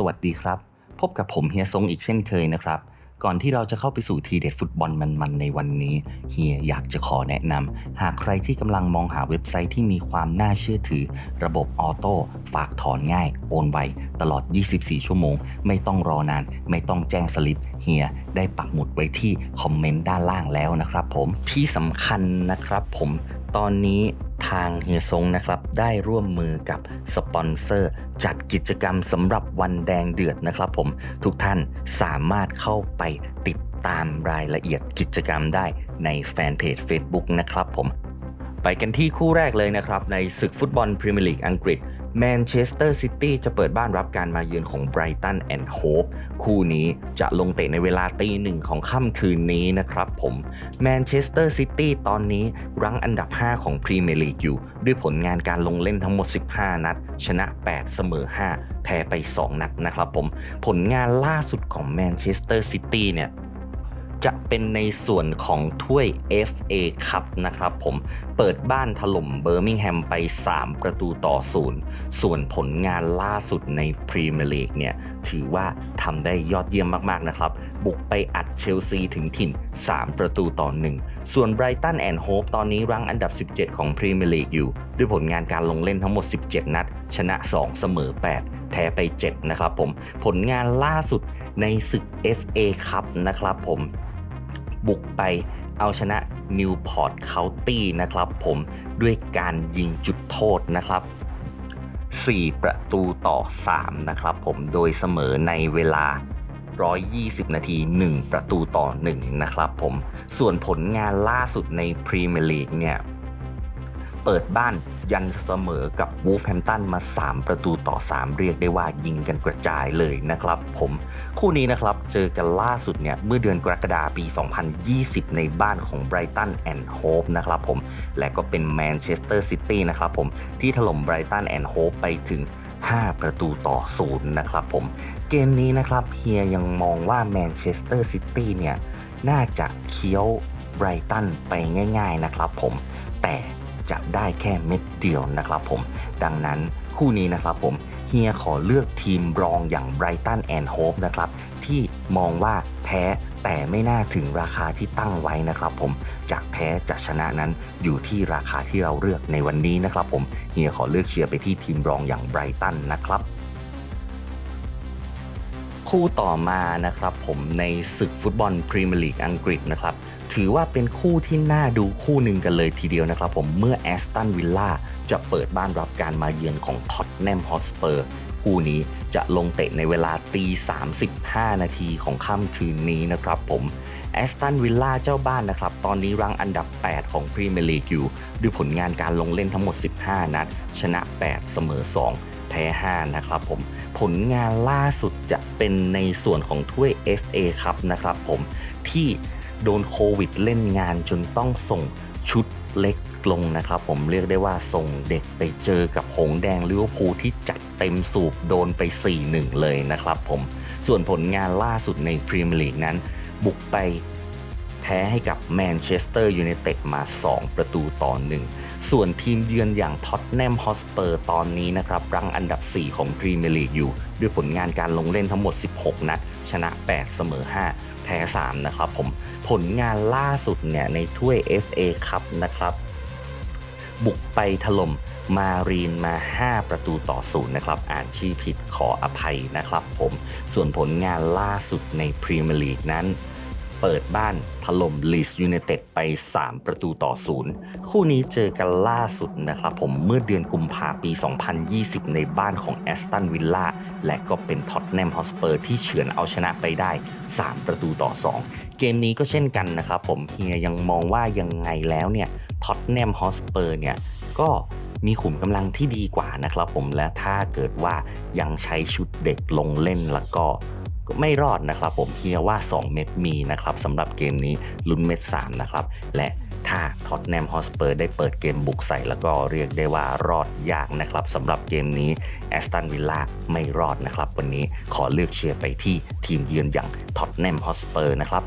สวัสดีครับ พบกับผมเฮียซงอีกเช่นเคยนะครับ ก่อนที่เราจะเข้าไปสู่ทีเด็ดฟุตบอลมันๆในวันนี้ เฮียอยากจะขอแนะนำหากใครที่กำลังมองหาเว็บไซต์ที่มีความน่าเชื่อถือ ระบบออโต้ฝากถอนง่าย โอนไว ตลอด 24 ชั่วโมง ไม่ต้องรอนาน ไม่ต้องแจ้งสลิป เฮียได้ปักหมุดไว้ที่คอมเมนต์ด้านล่างแล้วนะครับผมที่สำคัญนะครับผม ตอนนี้ทางเฮียซงนะครับได้ร่วมมือกับสปอนเซอร์ จัดกิจกรรมสำหรับวันแดงเดือดนะครับผมทุกท่านสามารถเข้าไปติดตามรายละเอียดกิจกรรมได้ในแฟนเพจ Facebook นะครับผม ไปกันที่คู่แรกเลยนะครับ ในศึกฟุตบอลพรีเมียร์ลีกอังกฤษ แมนเชสเตอร์ซิตี้จะเปิดบ้านรับการมาเยือนของไบรตันแอนด์โฮปคู่นี้จะลงเตะในเวลาตีหนึ่งของค่ำคืนนี้นะครับผมแมนเชสเตอร์ซิตี้ตอนนี้รั้งอันดับ 5 ของพรีเมียร์ลีกอยู่ ด้วยผลงานการลงเล่นทั้งหมด 15 นัด ชนะ 8 เสมอ 5 แพ้ไป 2 นัดนะครับผม ผลงานล่าสุดของแมนเชสเตอร์ซิตี้เนี่ย จะเป็นในส่วนของถ้วย FA คัพนะครับผมเปิดบ้านถล่มเบอร์มิงแฮมไป 3 ประตูต่อศูนย์ส่วนผลงานล่าสุดในพรีเมียร์ลีกเนี่ยถือว่าทำได้ยอดเยี่ยมมากๆนะครับ บุกไปอัดเชลซีถึงถิ่น 3 ประตูต่อ 1 ส่วนไบรตันแอนด์โฮปตอนนี้รั้งอันดับ 17 ของพรีเมียร์ลีกอยู่ ด้วยผลงานการลงเล่นทั้งหมด 17 นัด ชนะ 2 เสมอ 8แพ้ไป 7 นะครับผม ผลงานล่าสุดในศึก FA คัพนะครับผม บุกไปเอาชนะนิวพอร์ตเคาน์ตี้นะครับผมด้วยการยิงจุดโทษนะครับ 4 ประตูต่อ 3 นะครับผมโดยเสมอในเวลา 120 นาที 1 ประตูต่อ 1 นะครับผมส่วนผลงานล่าสุดในพรีเมียร์ลีกเนี่ย เปิดบ้านยันเสมอกับวูฟแฮมตันมา 3 ประตูต่อ 3 เรียกได้ว่ายิงกันกระจายเลยนะครับผมคู่นี้นะครับเจอกันล่าสุดเนี่ยเมื่อเดือนกรกฎาปี 2020 ในบ้านของไบรตันแอนด์โฮปนะครับผมและก็เป็นแมนเชสเตอร์ซิตี้นะครับผมที่ถล่มไบรตันแอนด์โฮปไปถึง 5 ประตูต่อศูนย์นะครับผมเกมนี้นะครับเฮียยังมองว่าแมนเชสเตอร์ซิตี้เนี่ยน่าจะเคี้ยวไบรตันไปง่าย ๆนะครับผมแต่ จะได้แค่เม็ดเดียวนะครับผม ดังนั้นคู่นี้นะครับผมเฮียขอเลือกทีมรองอย่างไบรตันแอนด์โฮปนะครับที่มองว่าแพ้แต่ไม่น่าถึงราคาที่ตั้งไว้นะครับผมจากแพ้จากชนะนั้นอยู่ที่ราคาที่เราเลือกในวันนี้นะครับผมเฮียขอเลือกเชียร์ไปที่ทีมรองอย่างไบรตันนะครับ คู่ต่อมานะครับผมในศึกฟุตบอลพรีเมียร์ลีกอังกฤษนะครับถือว่าเป็นคู่ที่น่าดูคู่หนึ่งกันเลยทีเดียวนะครับผมเมื่อแอสตันวิลล่าจะเปิดบ้านรับการมาเยือนของท็อตแนมฮอสเปอร์คู่นี้จะลงเตะในเวลาตี 35 นาทีของค่ำคืนนี้นะครับผมแอสตันวิลล่าเจ้าบ้านนะครับ ตอนนี้รั้งอันดับ 8 ของพรีเมียร์ลีกอยู่ ด้วยผลงานการลงเล่นทั้งหมด 15 นัด ชนะ 8 เสมอ 2 แพ้ 5 นะครับผม ผลงานล่าสุดจะเป็นในส่วนของถ้วย FA ครับนะครับผมที่โดนโควิดเล่นงานจนต้องส่งชุดเล็กลงนะครับผมเรียกได้ว่าส่งเด็กไปเจอกับหงแดงลิเวอร์พูลที่จัดเต็มสูบโดนไป 4-1 เลยนะครับผมส่วนผลงานล่าสุดในพรีเมียร์ลีกนั้น บุกไปแพ้ให้กับแมนเชสเตอร์ยูไนเต็ดมา 2 ประตูต่อ1 ส่วนทีมเยือนอย่างท็อตแนมฮอสเปอร์ตอนนี้นะครับรั้งอันดับ 4 ของพรีเมียร์ลีกอยู่ ด้วยผลงานการลงเล่นทั้งหมด 16 นัด ชนะ 8 เสมอ 5 แพ้ 3 นะครับผม ผลงานล่าสุดเนี่ยในถ้วย FA คัพนะครับ บุกไปถล่มมารีนมา 5 ประตูต่อศูนย์นะครับ อ่านชื่อผิดขออภัยนะครับผม ส่วนผลงานล่าสุดในพรีเมียร์ลีกนั้น เปิดบ้านถล่มลีสยูไนเต็ดไป 3 ประตูต่อศูนย์คู่นี้เจอกันล่าสุดนะครับผมเมื่อเดือนกุมภาปี 2020 ในบ้านของแอสตันวิลล่าและก็เป็นท็อตแนมฮอสเปอร์ที่เฉือนเอาชนะไปได้ 3 ประตูต่อ 2 เกมนี้ก็เช่นกันนะครับผมเฮียยังมองว่ายังไงแล้วเนี่ยท็อตแนมฮอสเปอร์เนี่ยก็มีขุมกำลังที่ดีกว่านะครับผมและถ้าเกิดว่ายังใช้ชุดเด็กลงเล่นแล้วก็ ไม่รอดนะครับ ผมเฮียว่า 2 เม็ดมีนะครับสำหรับเกมนี้ลุ้นเม็ด3นะครับและถ้าท็อตแนมฮอสเปอร์ได้เปิดเกมบุกใส่แล้วก็เรียกได้ว่ารอดยากนะครับสำหรับเกมนี้แอสตันวิลล่าไม่รอดนะครับ วันนี้ขอเลือกเชียร์ไปที่ทีมเยือนอย่างท็อตแนมฮอสเปอร์นะครับ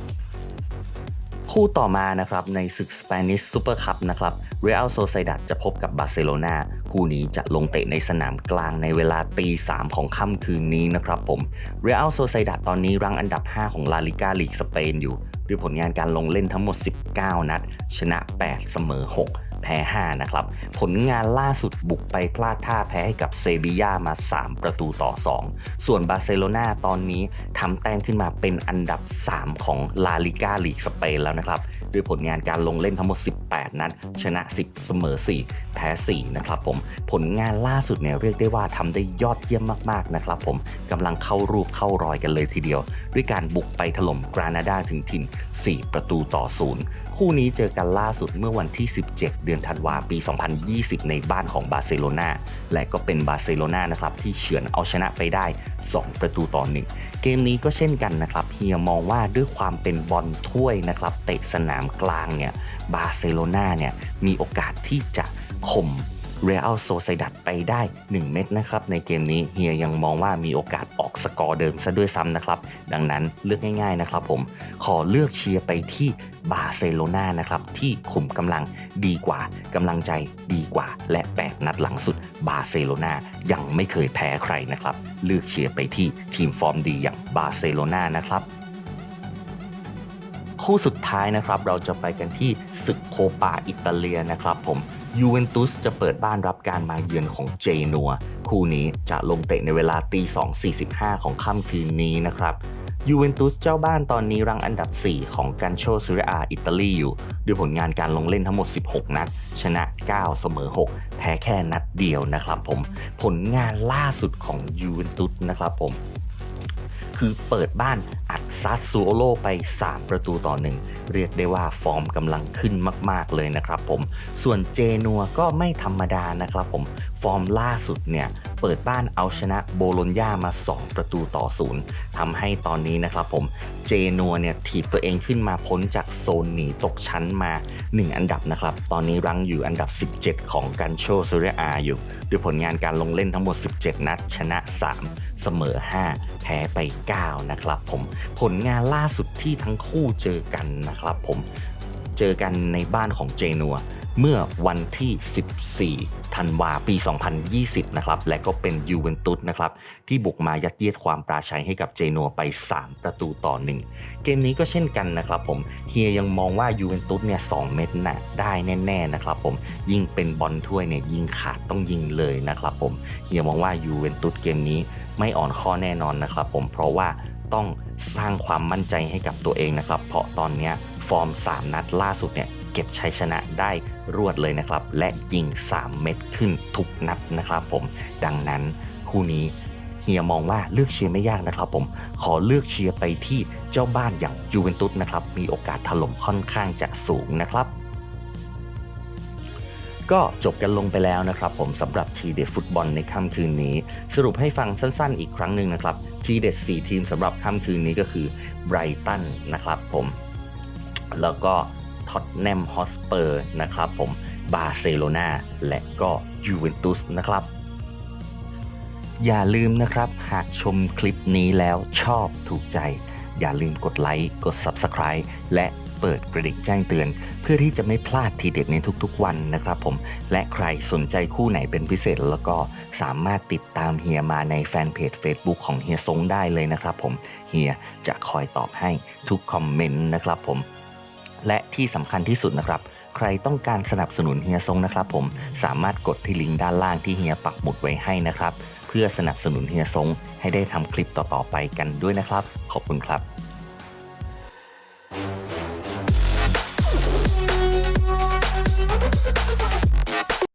คู่ต่อมานะครับในศึกสเปนิสซูเปอร์คัพนะครับเรอัลโซไซดัดจะพบกับบาร์เซโลนาคู่นี้จะลงเตะในสนามกลางในเวลาตีสามของค่ำคืนนี้นะครับผมเรอัลโซไซดัดตอนนี้รังอันดับ 5 ของลาลิกาลีกสเปนอยู่ ด้วยผลงานการลงเล่นทั้งหมด 19 นัด ชนะ 8 เสมอ 6 แพ้ 5 นะครับ ผลงานล่าสุดบุกไปพลาดท่าแพ้ให้กับเซบีย่ามา 3 ประตูต่อ 2 ส่วนบาร์เซโลนาตอนนี้ทำแต้มขึ้นมาเป็นอันดับ 3 ของลาลิกาลีกสเปนแล้วนะครับ ด้วยผลงานการลงเล่นทั้งหมด 18 นัดชนะ 10 เสมอ 4 แพ้ 4 นะครับผมผลงานล่าสุดเนี่ยเรียกได้ว่าทำได้ยอดเยี่ยมมากๆนะครับผมกำลังเข้ารูปเข้ารอยกันเลยทีเดียว ด้วยการบุกไปถล่มกรานาดาถึงถิ่น 4 ประตูต่อ0คู่นี้เจอกันล่าสุดเมื่อวันที่ 17 เดือนธันวาปี 2020 ในบ้านของบาร์เซโลนาและก็เป็นบาร์เซโลนานะครับที่เฉือนเอาชนะไปได้ 2 ประตูต่อ 1 เกมนี้ก็เช่นกันนะครับเฮียมองว่าด้วยความเป็นบอลถ้วยนะครับเตะสนามกลางเนี่ยบาร์เซโลนาเนี่ยมีโอกาสที่จะข่ม เรอัลโซไซดัดไปได้ 1 เม็ดนะครับในเกมนี้เฮียยังมองว่ามีโอกาสออกสกอร์เดิมซะด้วยซ้ำนะครับ ดังนั้นเลือกง่ายๆนะครับผมขอเลือกเชียร์ไปที่บาร์เซโลนานะครับที่ขุมกำลังดีกว่ากำลังใจดีกว่า และ 8 นัดหลังสุดบาร์เซโลนายังไม่เคยแพ้ใครนะครับเลือกเชียร์ไปที่ทีมฟอร์มดีอย่างบาร์เซโลนานะครับคู่สุดท้ายนะครับเราจะไปกันที่ศึกโคปาอิตาเลียนะครับผม ยูเวนตุสจะเปิดบ้านรับการมาเยือนของเจนัว คู่นี้จะลงเตะในเวลาตี2.45 ของค่ำคืนนี้นะครับยูเวนตุสเจ้าบ้านตอนนี้รังอันดับ 4 ของกันโชซิเรอาอิตาลีอยู่ ด้วยผลงานการลงเล่นทั้งหมด 16 นัด ชนะ 9 เสมอ 6 แพ้แค่นัดเดียวนะครับผม ผลงานล่าสุดของยูเวนตุสนะครับผม คือเปิดบ้าน อัดซัสซูโอโลไป 3 ประตูต่อ 1 เรียกได้ว่าฟอร์มกำลังขึ้นมาก ๆ เลยนะครับผม ส่วนเจนัวก็ไม่ธรรมดานะครับผม ฟอร์มล่าสุดเนี่ย เปิดบ้านเอาชนะโบโลญญามา 2 ประตูต่อ0ทำให้ตอนนี้นะครับผม เจนัวเนี่ยถีบตัวเองขึ้นมาพ้นจากโซนหนีตกชั้นมา 1 อันดับนะครับ ตอนนี้รั้งอยู่อันดับ 17 ของกันโชซูเรอาอยู่ด้วยผลงานการลงเล่นทั้งหมด 17 นัด ชนะ 3 เสมอ 5 แพ้ไป 9 นะครับผมผลงานล่าสุดที่ทั้งคู่เจอกันนะครับผมเจอกันในบ้านของเจนัวเมื่อวันที่ 14 ธันวาปี 2020 นะครับ และก็เป็นยูเวนตุสนะครับ ที่บุกมายัดเยียดความปราชัยให้กับเจนัวไป 3 ประตูต่อ 1 เกมนี้ก็เช่นกันนะครับผม เฮียยังมองว่ายูเวนตุสเนี่ย2เม็ดน่ะได้แน่ ๆ นะครับผม ยิ่งเป็นบอลถ้วยเนี่ยยิงขาดต้องยิงเลยนะครับผม เฮียมองว่ายูเวนตุสเกมนี้ไม่อ่อนข้อแน่นอนนะครับผม เพราะว่า ต้องสร้างความมั่นใจให้กับตัวเองนะครับ เพราะตอนนี้ฟอร์ม 3 นัดล่าสุดเนี่ยเก็บชัยชนะได้รวดเลยนะครับ และยิง 3 เม็ดขึ้นทุกนัดนะครับผม ดังนั้นคู่นี้เฮียมองว่าเลือกเชียร์ไม่ยากนะครับผม ขอเลือกเชียร์ไปที่เจ้าบ้านอย่างยูเวนตุสนะครับ มีโอกาสถล่มค่อนข้างจะสูงนะครับ ก็จบกันลงไปแล้วนะครับผมสำหรับทีเด็ดฟุตบอลในค่ำคืนนี้ สรุปให้ฟังสั้นๆอีกครั้งหนึ่งนะครับ ทีเด็ด4ทีมสำหรับค่ำคืนนี้ก็คือไบรตันนะครับผมแล้วก็ท็อตแนมฮอสเปอร์นะครับผมบาร์เซโลนาและก็ยูเวนตุสนะครับอย่าลืมนะครับ หากชมคลิปนี้แล้วชอบถูกใจ อย่าลืมกดไลค์ กด Subscribe และ เปิดกระดิ่งแจ้งเตือน เพื่อที่จะไม่พลาดทีเด็ดในทุกๆวันนะครับผม และใครสนใจคู่ไหนเป็นพิเศษแล้วก็สามารถติดตามเฮียมาในแฟนเพจ Facebook ของเฮียซงได้เลยนะครับผม เฮียจะคอยตอบให้ทุกคอมเมนต์นะครับผม และที่สำคัญที่สุดนะครับใครต้องการสนับสนุนเฮียซงนะครับผมสามารถกดที่ลิงก์ด้านล่างที่เฮียปักหมุดไว้ให้นะครับ เพื่อสนับสนุนเฮียซงให้ได้ทำคลิปต่อๆไปกันด้วยนะครับ ขอบคุณครับ